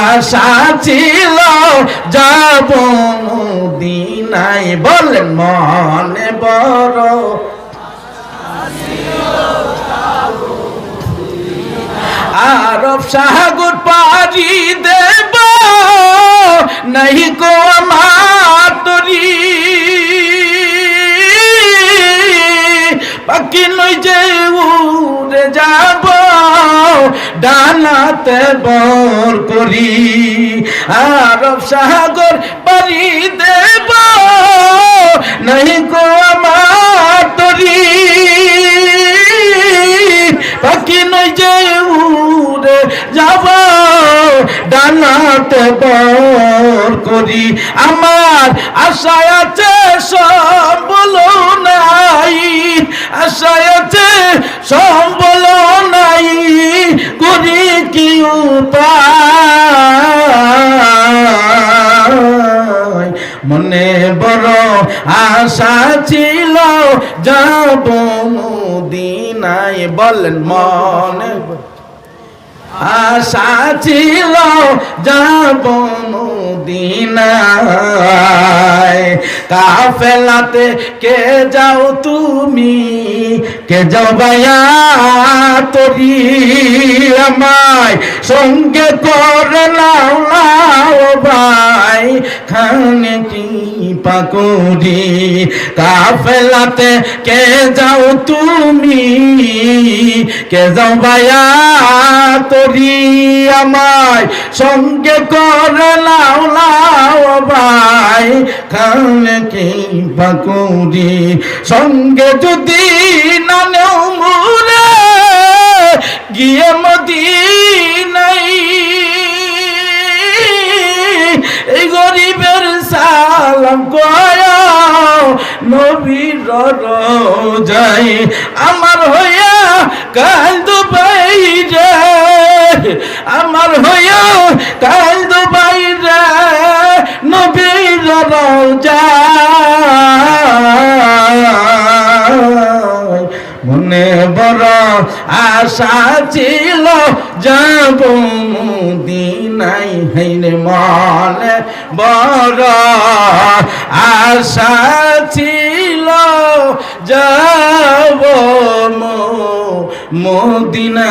আশা ছিল, যাব দিনাই বলেন, মনে বড় আরব সাগর পারি দেব, নাই গো আমার তরি। বাকি নই যে উড়ে যাব। ডানাতে বর করি, আরব সাগর পারি দেব। নাই গো আমার তরি, পাখি নই যে উড়ে যাব। ডানাতে বর করি, আমার আশায় আছে সম্বল নাই, আশায় আছে সম্বল নাই করি কি উপায়? মনে বড় আশা ছিল যাব দিনাই বলেন মনে আশা ছিল কাফেলাতে কে যাও তুমি? কে যাও ভাইয়া তরি আমায়? সঙ্গে করে লাও লাও ভাই, খানে কি পাকুড়ি কাফেলাতে কে যাও তুমি? কে যাও ভাইয়া তরি আমায়? সঙ্গে করে লাও লাও ভাই খানে কি সঙ্গে যদি গিয়ে এই গরিবের সালাম কয়, নবীর যাই আমার হইয়া কাল দুবাই রে আমার হইয়া কাল মনে বড় আশা ছিল যাব দিনাই হইলে মনে বড় আশা ছিল যাব মদিনা